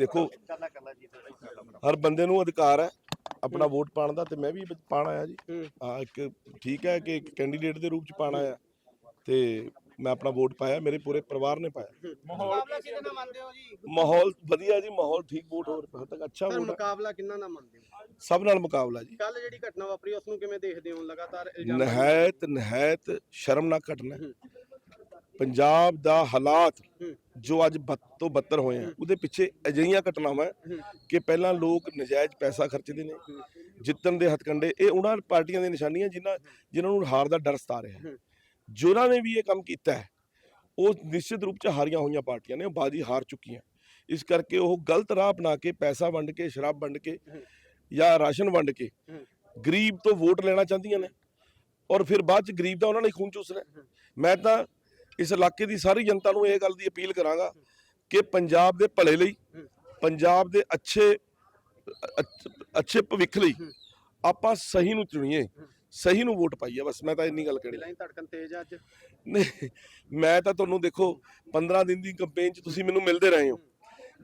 ਦੇਖੋ ਹਰ ਬੰਦੇ ਨੂੰ ਅਧਿਕਾਰ ਹੈ ਆਪਣਾ ਵੋਟ ਪਾਉਣ ਦਾ ਤੇ ਮੈਂ ਵੀ ਪਾਣ ਆਇਆ ਜੀ। ਹੂੰ। ਇੱਕ ਠੀਕ ਹੈ ਕਿ ਇੱਕ ਕੈਂਡੀਡੇਟ ਦੇ ਰੂਪ ਚ ਪਾਣ ਆਇਆ। ਤੇ ਮੈਂ ਆਪਣਾ ਵੋਟ ਪਾਇਆ ਮੇਰੇ ਪੂਰੇ ਪਰਿਵਾਰ ਨੇ ਪਾਇਆ। ਮੁਕਾਬਲਾ ਕਿਹਦੇ ਨਾਲ ਮੰਨਦੇ ਹੋ ਜੀ? ਮਾਹੌਲ ਵਧੀਆ ਜੀ ਮਾਹੌਲ ਠੀਕ ਵੋਟ ਹੋ ਰਿਹਾ ਤੱਕ ਅੱਛਾ ਵੋਟ। ਮੁਕਾਬਲਾ ਕਿੰਨਾ ਨਾਲ ਮੰਨਦੇ ਹੋ? ਸਭ ਨਾਲ ਮੁਕਾਬਲਾ ਜੀ। ਕੱਲ ਜਿਹੜੀ ਘਟਨਾ ਵਾਪਰੀ ਉਸ ਨੂੰ ਕਿਵੇਂ ਦੇਖਦੇ ਹੋ? ਲਗਾਤਾਰ ਇਲਜ਼ਾਮ ਨਹਾਇਤ ਨਹਾਇਤ ਸ਼ਰਮਨਾਕ ਘਟਨਾ। ਪੰਜਾਬ ਦਾ ਹਾਲਾਤ। ਜੋ ਅੱਜ ਬੱਤ ਤੋਂ ਬੱਤਰ ਹੋਏ ਆ ਉਹਦੇ ਪਿੱਛੇ ਅਜਿਹੀਆਂ ਘਟਨਾਵਾਂ ਹੈ। ਕਿ ਪਹਿਲਾਂ ਲੋਕ ਨਜਾਇਜ਼ ਪੈਸਾ ਖਰਚਦੇ ਨੇ ਜਿੱਤਣ ਦੇ ਹਥਕੰਡੇ ਇਹ ਉਹਨਾਂ ਪਾਰਟੀਆਂ ਦੀਆਂ ਨਿਸ਼ਾਨੀਆਂ ਜਿਨ੍ਹਾਂ ਜਿਨ੍ਹਾਂ ਨੂੰ ਹਾਰ ਦਾ ਡਰ ਸਤਾ ਰਿਹਾ ਹੈ। ਜਿਨ੍ਹਾਂ ਨੇ ਵੀ ਇਹ ਕੰਮ ਕੀਤਾ ਹੈ ਉਹ ਨਿਸ਼ਚਿਤ ਰੂਪ 'ਚ ਹਾਰੀਆਂ ਹੋਈਆਂ ਪਾਰਟੀਆਂ ਨੇ ਉਹ ਬਾਜੀ ਹਾਰ ਚੁੱਕੀਆਂ ਇਸ ਕਰਕੇ ਉਹ ਗਲਤ ਰਾਹ ਅਪਣਾ ਕੇ ਪੈਸਾ ਵੰਡ ਕੇ ਸ਼ਰਾਬ ਵੰਡ ਕੇ। ਜਾਂ ਰਾਸ਼ਨ ਵੰਡ ਕੇ। ਗਰੀਬ ਤੋਂ ਵੋਟ ਲੈਣਾ ਚਾਹੁੰਦੀਆਂ ਨੇ ਔਰ ਫਿਰ ਬਾਅਦ 'ਚ ਗਰੀਬ ਦਾ ਉਹਨਾਂ ਨੇ ਖੂਨ ਚੂਸਣਾ। ਮੈਂ ਤਾਂ ਇਸ ਇਲਾਕੇ ਦੀ ਸਾਰੀ ਜਨਤਾ ਨੂੰ ਇਹ ਗੱਲ ਦੀ ਅਪੀਲ ਕਰਾਂਗਾ ਕਿ ਪੰਜਾਬ ਦੇ ਭਲੇ ਲਈ। ਪੰਜਾਬ ਦੇ ਅੱਛੇ ਅੱਛ- ਭਵਿੱਖ ਲਈ। ਆਪਾਂ ਸਹੀ ਨੂੰ ਚੁਣੀਏ ਸਹੀ ਨੂੰ ਵੋਟ ਪਾਈਏ ਬਸ ਮੈਂ ਤਾਂ ਇੰਨੀ ਗੱਲ ਕਹਿਣੀ ਲਾਈਨ ਧੜਕਣ ਤੇਜ਼ ਅੱਜ ਨਹੀਂ ਮੈਂ ਤਾਂ ਤੁਹਾਨੂੰ ਦੇਖੋ 15 ਦਿਨ ਦੀ ਕੰਪੇਨ 'ਚ ਤੁਸੀਂ ਮੈਨੂੰ ਮਿਲਦੇ ਰਹੇ ਹੋ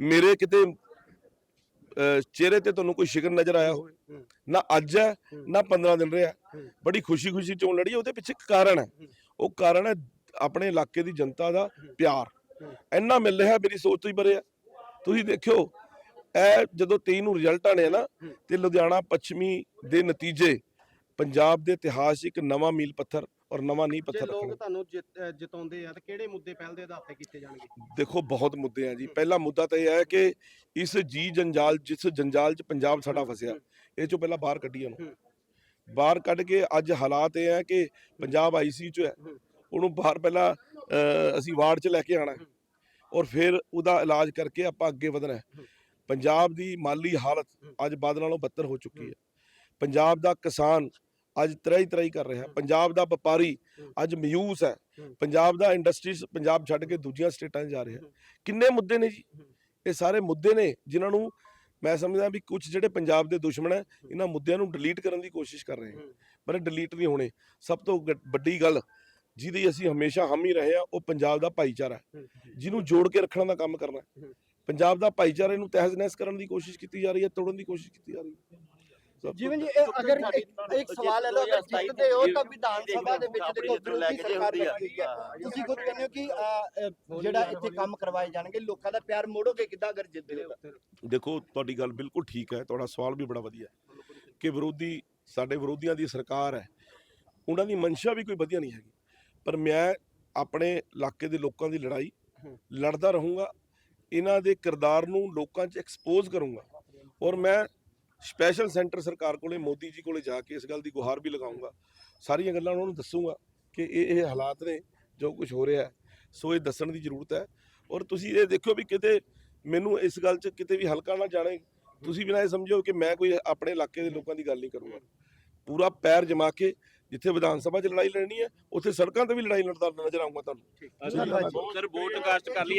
ਮੇਰੇ ਕਿਤੇ ਚਿਹਰੇ ਤੇ ਤੁਹਾਨੂੰ ਕੋਈ ਸ਼ਿਕਨ ਨਜ਼ਰ ਆਇਆ ਹੋਵੇ। ਨਾ ਅੱਜ ਹੈ। ਨਾ 15 ਦਿਨ ਰਿਹਾ। ਬੜੀ ਖੁਸ਼ੀ-ਖੁਸ਼ੀ ਚੋਣ ਲੜੀ ਉਹਦੇ ਪਿੱਛੇ ਇੱਕ ਕਾਰਨ ਹੂੰ। ਉਹ ਕਾਰਨ ਹੈ ਆਪਣੇ ਇਲਾਕੇ ਦੀ ਜਨਤਾ ਦਾ। ਪਿਆਰ। ਇੰਨਾ ਮਿਲ ਰਿਹਾ ਮੇਰੀ ਸੋਚ ਤੋਂ ਹੀ ਪਰੇ ਹੈ ਤੁਸੀਂ ਦੇਖਿਓ ਇਹ ਜਦੋਂ 23 ਨੂੰ ਰਿਜ਼ਲਟ ਆਣੇ ਆ ਨਾ। ਤੇ ਲੁਧਿਆਣਾ ਪੱਛਮੀ ਦੇ ਨਤੀਜੇ ਪੰਜਾਬ ਦੇ ਇਤਿਹਾਸ 'ਚ ਇੱਕ ਨਵਾਂ ਮੀਲ ਪੱਥਰ ਔਰ ਨਵਾਂ ਨੀਂਹ ਪੱਥਰ ਲੋਕ ਤੁਹਾਨੂੰ ਜਿਤਾਉਂਦੇ ਆ ਤਾਂ ਕਿਹੜੇ ਮੁੱਦੇ ਪਹਿਲ ਦੇ ਆਧਾਰ ਤੇ ਕੀਤੇ ਜਾਣਗੇ ਦੇਖੋ ਬਹੁਤ ਮੁੱਦੇ ਆ ਜੀ ਪਹਿਲਾ ਮੁੱਦਾ ਤਾਂ ਇਹ ਹੈ ਕਿ ਇਸ ਜੀ ਜੰਜਾਲ ਜਿਸ ਜੰਜਾਲ 'ਚ ਪੰਜਾਬ ਸਾਡਾ ਫਸਿਆ ਇਹ ਚੋਂ ਪਹਿਲਾਂ ਬਾਹਰ ਕੱਢੀਏ ਉਹਨੂੰ ਹੂੰ। ਬਾਹਰ ਕੱਢ ਕੇ ਅੱਜ ਹਾਲਾਤ ਇਹ ਹੈ ਕਿ ਪੰਜਾਬ ਆਈਸੀ 'ਚ ਹੂੰ। ਉਹਨੂੰ ਬਾਹਰ ਪਹਿਲਾਂ ਅਸੀਂ ਵਾਰਡ 'ਚ ਲੈ ਕੇ ਆਣਾ ਔਰ ਫਿਰ ਉਹਦਾ ਇਲਾਜ ਕਰਕੇ ਆਪਾਂ ਅੱਗੇ ਵਧਣਾ ਪੰਜਾਬ ਦੀ ਮਾਲੀ ਹਾਲਤ ਅੱਜ ਬਾਦਲ ਨਾਲੋਂ ਬੱਤਰ ਹੋ ਚੁੱਕੀ ਹੈ। ਪੰਜਾਬ ਦਾ ਕਿਸਾਨ ਅੱਜ ਤਰਾਈ ਤਰਾਈ ਕਰ ਰਿਹਾ ਪੰਜਾਬ ਦਾ ਵਪਾਰੀ ਅੱਜ ਮਯੂਸ ਹੈ। ਪੰਜਾਬ ਦਾ ਇੰਡਸਟਰੀਜ਼ ਪੰਜਾਬ ਛੱਡ ਕੇ ਦੂਜੀਆਂ ਸਟੇਟਾਂ 'ਚ ਜਾ ਰਿਹਾ ਕਿੰਨੇ ਮੁੱਦੇ ਨੇ ਜੀ? ਇਹ ਸਾਰੇ ਮੁੱਦੇ ਨੇ ਜਿਨ੍ਹਾਂ ਨੂੰ ਮੈਂ ਸਮਝਦਾ ਵੀ ਕੁਝ ਜਿਹੜੇ ਪੰਜਾਬ ਦੇ ਦੁਸ਼ਮਣ ਹੈ, ਇਹਨਾਂ ਮੁੱਦਿਆਂ ਨੂੰ ਡਿਲੀਟ ਕਰਨ ਦੀ ਕੋਸ਼ਿਸ਼ ਕਰ ਰਹੇ ਹਨ ਪਰ ਇਹ ਡਿਲੀਟ ਨਹੀਂ ਹੋਣੇ। ਸਭ ਤੋਂ ਵੱਡੀ ਗੱਲ ਜਿਹਦੀ ਅਸੀਂ ਹਮੇਸ਼ਾ ਹਮ ਹੀ ਰਹੇ ਆ ਉਹ ਪੰਜਾਬ ਦਾ ਭਾਈਚਾਰਾ ਜਿਹਨੂੰ ਜੋੜ ਕੇ ਰੱਖਣ ਦਾ ਕੰਮ ਕਰਨਾ। ਪੰਜਾਬ ਦਾ ਭਾਈਚਾਰੇ ਨੂੰ ਤਹਿਸ ਨਹਿਸ ਕਰਨ ਦੀ ਕੋਸ਼ਿਸ਼ ਕੀਤੀ ਜਾ ਰਹੀ ਹੈ ਤੋੜਨ ਦੀ ਕੋਸ਼ਿਸ਼ ਕੀਤੀ ਜਾ ਰਹੀ ਹੈ। ਸਭ ਤੋਂ- ਜਿਵੇਂ ਜੀ ਇਹ ਅਗਰ ਇੱਕ ਸਵਾਲ ਹੈ ਲੋ ਅਗਰ ਜਿੱਤਦੇ ਹੋ ਤਾਂ ਵਿਧਾਨ ਸਭਾ ਦੇ ਵਿੱਚ ਦੇਖੋ ਵਿਰੋਧੀ ਸਰਕਾਰ ਬੈਠੀ ਹੈ। ਤੁਸੀਂ ਖੁਦ ਕਹਿੰਦੇ ਹੋ ਕਿ ਜਿਹੜਾ ਇੱਥੇ ਕੰਮ ਕਰਵਾਏ ਜਾਣਗੇ ਲੋਕਾਂ ਦਾ ਪਿਆਰ ਮੋੜੋਗੇ ਕਿੱਦਾਂ ਅਗਰ ਜਿੱਤਦੇ ਹੋ? ਦੇਖੋ ਤੁਹਾਡੀ ਗੱਲ ਬਿਲਕੁਲ ਠੀਕ ਹੈ ਤੁਹਾਡਾ ਸਵਾਲ ਵੀ ਬੜਾ ਵਧੀਆ ਹੈ ਕਿ ਵਿਰੋਧੀ ਸਾਡੇ ਵਿਰੋਧੀਆਂ ਦੀ ਸਰਕਾਰ ਹੈ ਉਹਨਾਂ ਦੀ ਮਨਸ਼ਾ ਵੀ ਕੋਈ ਵਧੀਆ ਨਹੀਂ ਹੈਗੀ। ਪਰ ਮੈਂ ਆਪਣੇ ਇਲਾਕੇ ਦੇ ਲੋਕਾਂ ਦੀ ਲੜਾਈ। ਲੜਦਾ ਰਹੂੰਗਾ ਇਹਨਾਂ ਦੇ ਕਿਰਦਾਰ ਨੂੰ ਲੋਕਾਂ 'ਚ ਐਕਸਪੋਜ਼ ਕਰੂੰਗਾ ਔਰ ਮੈਂ ਸਪੈਸ਼ਲ ਸੈਂਟਰ ਸਰਕਾਰ ਕੋਲੇ ਮੋਦੀ ਜੀ ਕੋਲੇ ਜਾ ਕੇ ਇਸ ਗੱਲ ਦੀ ਗੁਹਾਰ ਵੀ ਲਗਾਉਂਗਾ ਸਾਰੀਆਂ ਗੱਲਾਂ ਉਹਨਾਂ ਨੂੰ ਦੱਸੂੰਗਾ ਕਿ ਇਹ ਇਹ ਹਾਲਾਤ ਨੇ ਜੋ ਕੁਝ ਹੋ ਰਿਹਾ ਸੋ ਇਹ ਦੱਸਣ ਦੀ ਜ਼ਰੂਰਤ ਹੈ ਔਰ ਤੁਸੀਂ ਇਹ ਦੇਖਿਓ ਵੀ ਕਿਤੇ ਮੈਨੂੰ ਇਸ ਗੱਲ 'ਚ ਕਿਤੇ ਵੀ ਹਲਕਾ ਨਾ ਜਾਣੇ ਤੁਸੀਂ ਵੀ ਨਾ ਇਹ ਸਮਝੋ ਕਿ ਮੈਂ ਕੋਈ ਆਪਣੇ ਇਲਾਕੇ ਦੇ ਲੋਕਾਂ ਦੀ ਗੱਲ ਨਹੀਂ ਕਰੂੰਗਾ ਪੂਰਾ ਪੈਰ ਜਮਾ ਕੇ ਜਿੱਥੇ ਵਿਧਾਨ ਸਭਾ 'ਚ ਲੜਾਈ ਲੜਨੀ ਹੈ ਉੱਥੇ ਸੜਕਾਂ ਤੇ ਵੀ ਲੜਾਈ ਲੜਦਾ ਨਜ਼ਰ ਆਊਂਗਾ ਤੁਹਾਨੂੰ ਸਰ ਵੋਟ ਕਾਸਟ ਕਰ ਲਈ